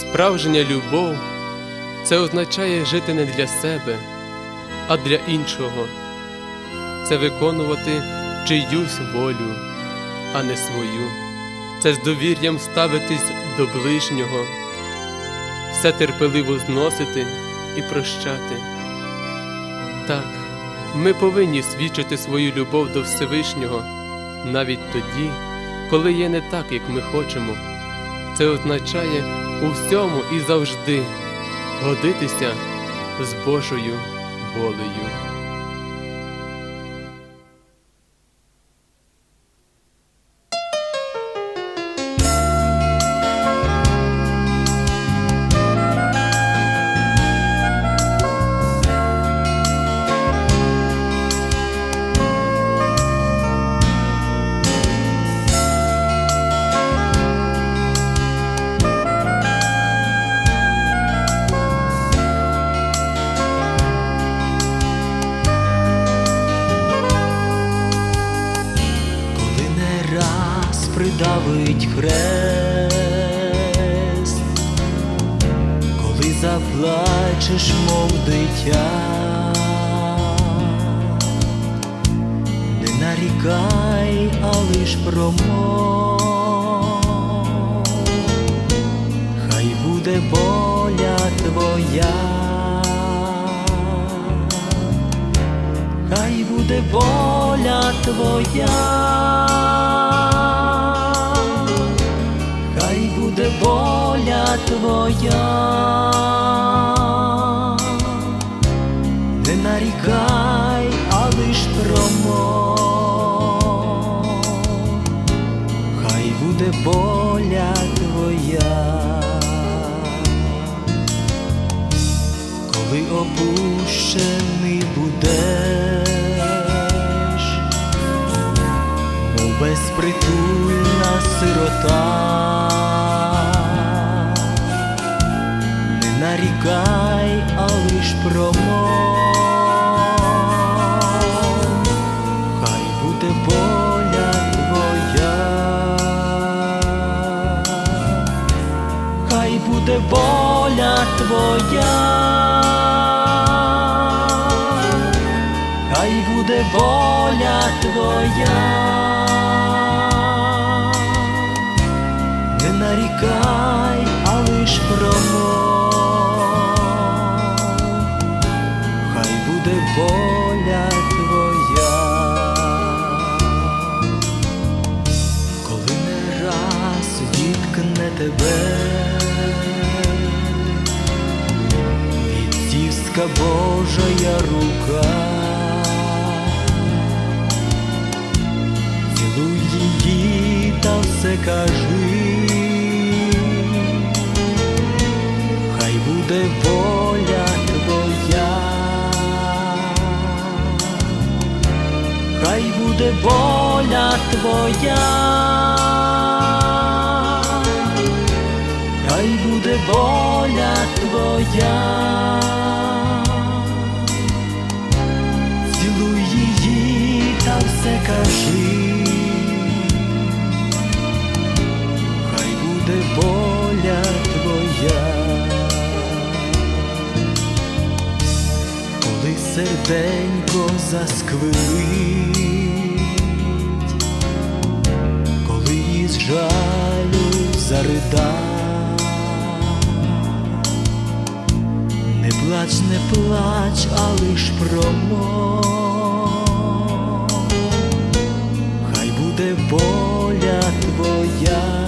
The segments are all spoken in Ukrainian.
Справжня любов це означає жити не для себе, а для іншого. Це виконувати чиюсь волю, а не свою. Це з довір'ям ставитись до ближнього, все терпеливо зносити і прощати. Так, ми повинні свідчити свою любов до Всевишнього навіть тоді, коли є не так, як ми хочемо. Це означає у всьому і завжди годитися з Божою волею. Заплачеш, мов дитя, не нарікай, а лиш промов, хай буде воля твоя. хай буде воля твоя, хай буде воля твоя, не нарікай, а лиш промов, хай буде воля твоя. коли опущений будеш, безпритульна сирота, не нарікай, а лиш промов, хай буде воля твоя. Хай буде воля твоя, хай буде воля твоя, відцівська Божая рука, цілуй її та все кажи, хай буде воля твоя. хай буде воля твоя, хай буде воля твоя, серденько засквилить, коли із жалю зарида, не плач, не плач, а лиш промов, хай буде воля твоя.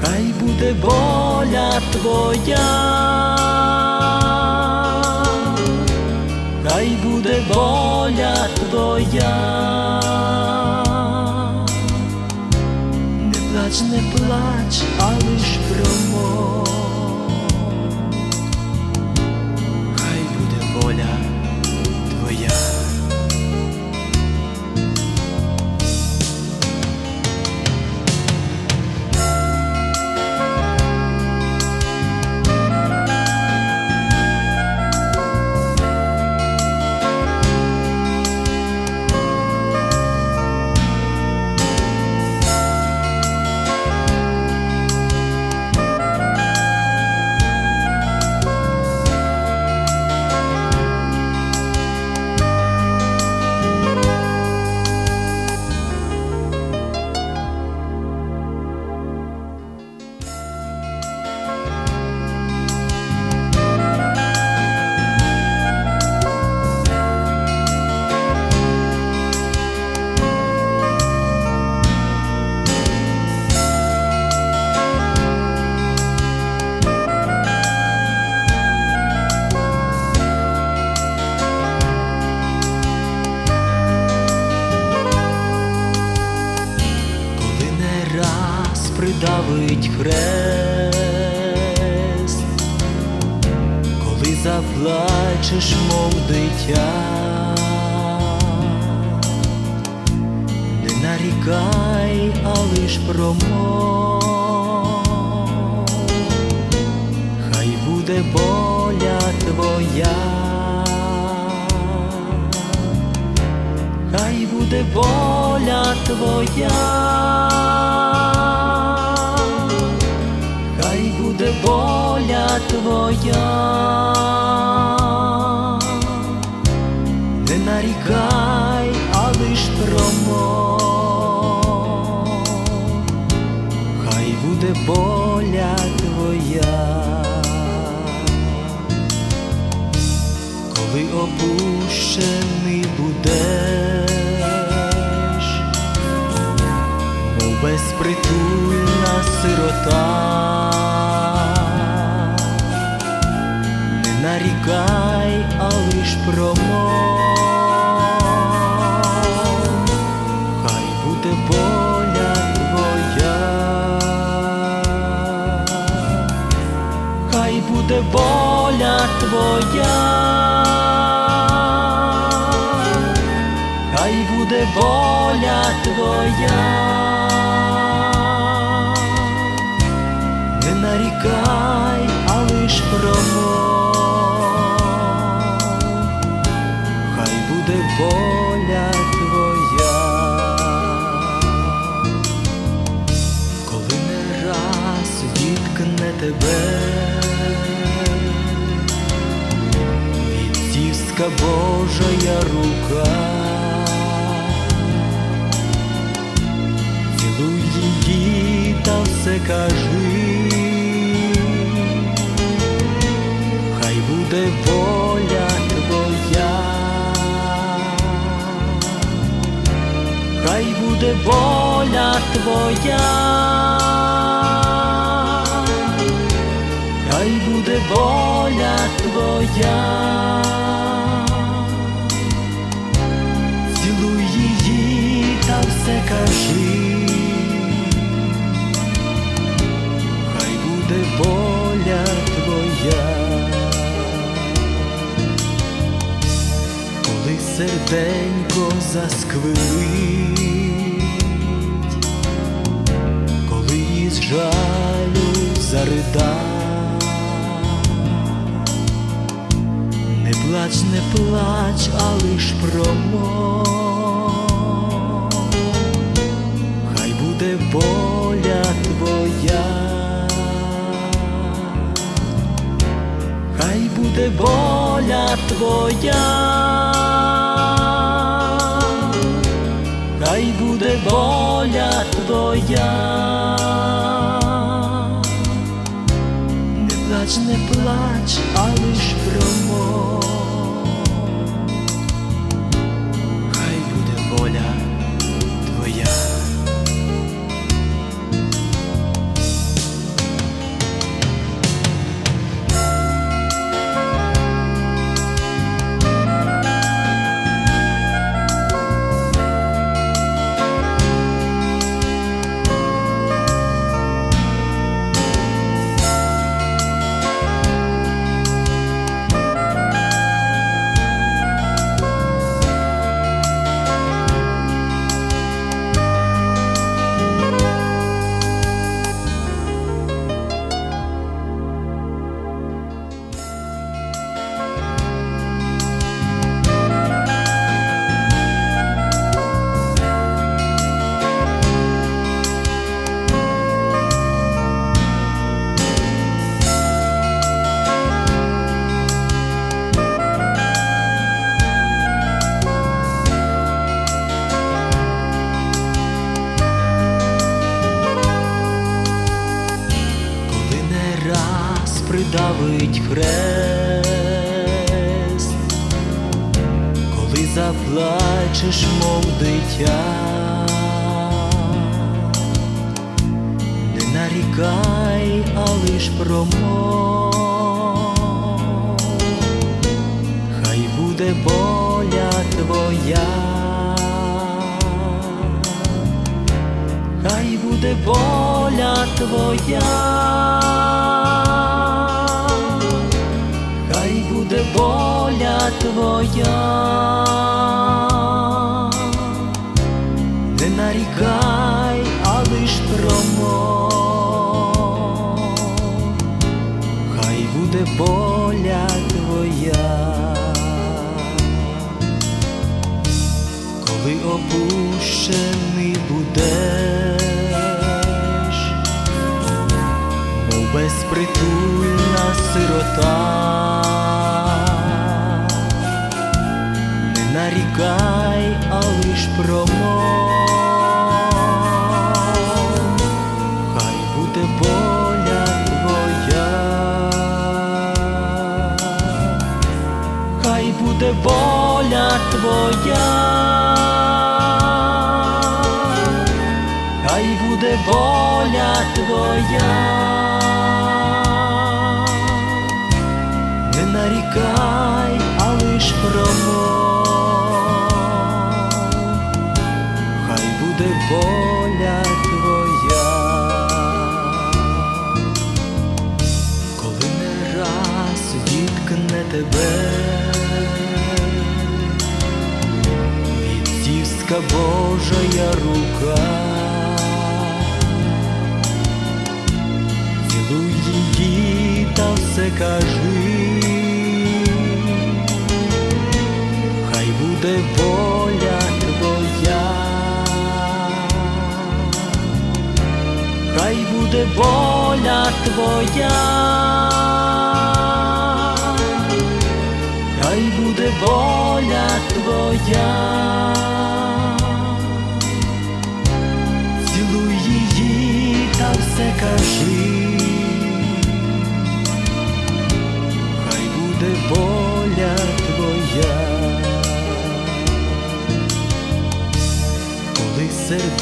хай буде воля твоя, плач, не плач, а лиш промов, придавить хрест, коли заплачеш, мов дитя, не нарікай, а лиш промов, хай буде воля твоя. хай буде воля твоя, твоя, не нарікай, а лиш промов, хай буде воля твоя. коли опущений будеш, мов безпритульна сирота, нарікай, а лиш промов, хай буде воля твоя. Хай буде воля твоя, хай буде воля твоя, нарікай, а лиш промов, буде серденько засквилить, коли із жалю зарида, не плач, не плач, а лиш промов, хай буде воля твоя. хай буде воля твоя, заплачеш, мов дитя, не нарікай, а лиш промов, хай буде воля твоя. Хай буде воля твоя, твоя, не нарікай, а лиш промов, хай буде воля твоя. коли опущений будеш, мов безпритульна сирота, не нарікай, а лиш промов, хай буде воля твоя. Хай буде воля твоя, хай буде воля твоя, Божая рука, цілуй її та все кажи, хай буде воля твоя. хай буде воля твоя, хай буде воля твоя,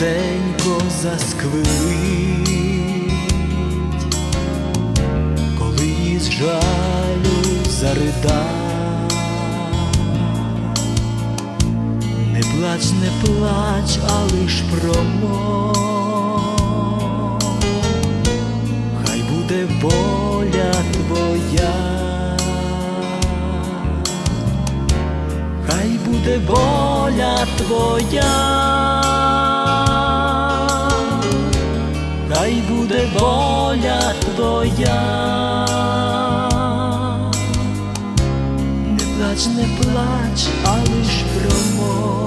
серденько засквилить, коли із жалю зарида, не плач, не плач, а лиш промов, хай буде воля твоя. хай буде воля твоя, не плач,